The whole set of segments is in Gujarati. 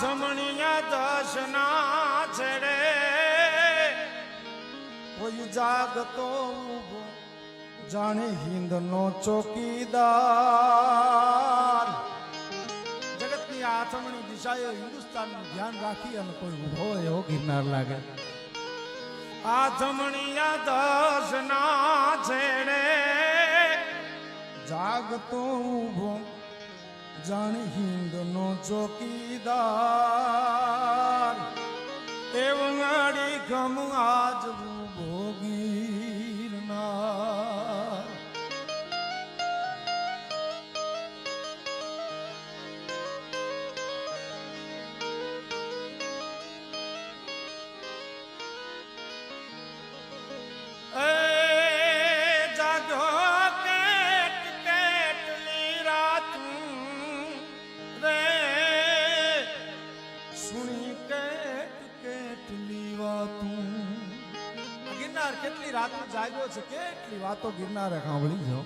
જમણિયા દશના છેડે કોઈ જાગતો ઊભો જાણે હિંદનો ચોકીદાર. જગતની આથમણી દિશાએ હિન્દુસ્તાનનું ધ્યાન રાખી અને કોઈ ઊભો એવો ગિરનાર લાગે. આ જમણિયા દશના છેડે જાગતો ઊભો જાણે હિંદનો ચોકીદાર. એવું ગમ આજ ભોગીરનાર કેટલી વાતું. ગિરનાર કેટલી રાત જાગ્યો છે કેટલી વાતો ગિરનારે સાંભળી જાઓ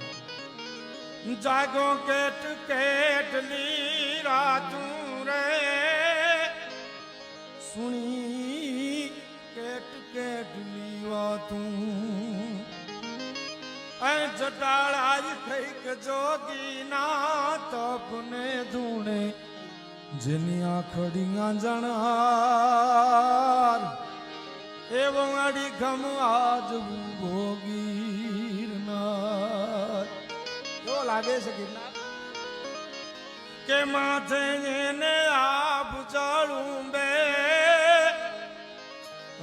જાગો કેટ કેટલી રાતું રે. સુણી કેટ કેટલી વાતું. જટાળા થઈ જોગી જોગીના જેની આખડીયા જણાર એવો અડી ગમ આજ ભોગીરનાર. કેવો લાગે છે ગિરનાર? કે માથે એને આપ ચાળું બે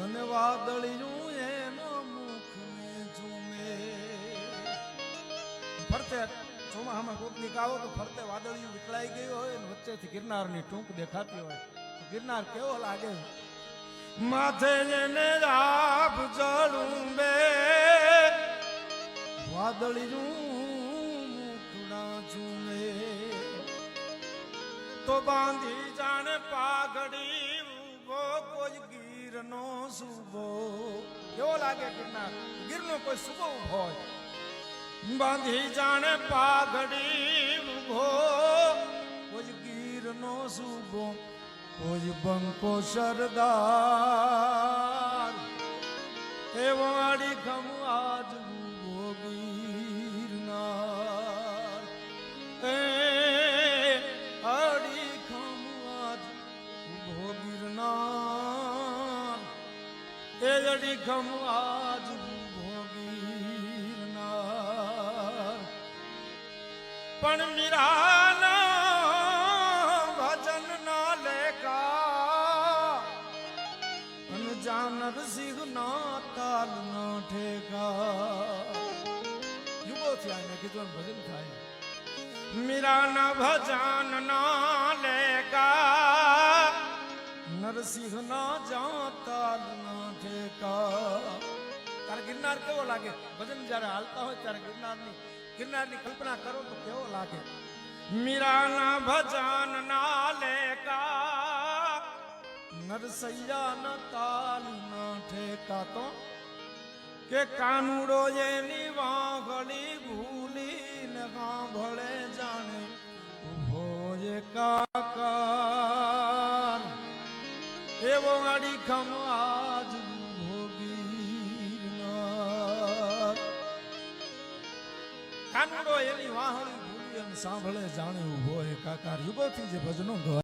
અને વાદળિયું એનો મુખને ઝૂમે. ફરતે ચોમાહામાં કોક કાવો તો ફરતે વાદળિયું વિકળાઈ ગયું હોય અને વચ્ચેથી ગિરનારની ટૂંક દેખાતી હોય. ગિરનાર કેવો લાગે? માથે એને આપ ચડું બે. વાદળિયું મુખડા ઝૂમે. તો બાંધી જાણે પાઘડી ઊભો કોઈ ગીરનો સુભો. કેવો લાગે ગિરનાર? ગીરનો કોઈ સુભો હોય? બાંધી જાણે પાઘડી ઊભો કોઈ ગીરનો સુભો કોજ બંકો સરદાર. એવો આડી ખમ આજ ઊભો ગીરનાર. એ આડી એ જડી ખમ આજ પણ મીરાના ભજન ના લેખા જાનર સિંહ ના તાલ ના ઠેકા. યુગોથી આને કીધું એમ ભજન થાય. મીરાના ભજન ના લેગા નરસિંહ ના જાતાલ ના ઠેકા. તારે ગિરનાર કેવો લાગે? ભજન જ્યારે હાલતા હોય ત્યારે ગિરનારની ગિરનારની કલ્પના કરો તો કેવો લાગે? મીરાના ભજન ના લેકા નરસૈયા ન તાલ ન ઠેકા તો, કે કાનુડો એની વાંગળી ભૂલી ને સાંભળે જાણે ઊભો એ કાકાર એવો અડીખમ આજ કાનુડો એની વાહળી ભૂલી અને સાંભળે જાણે ઊભો એ કાકાર યુગોથી જે ભજનો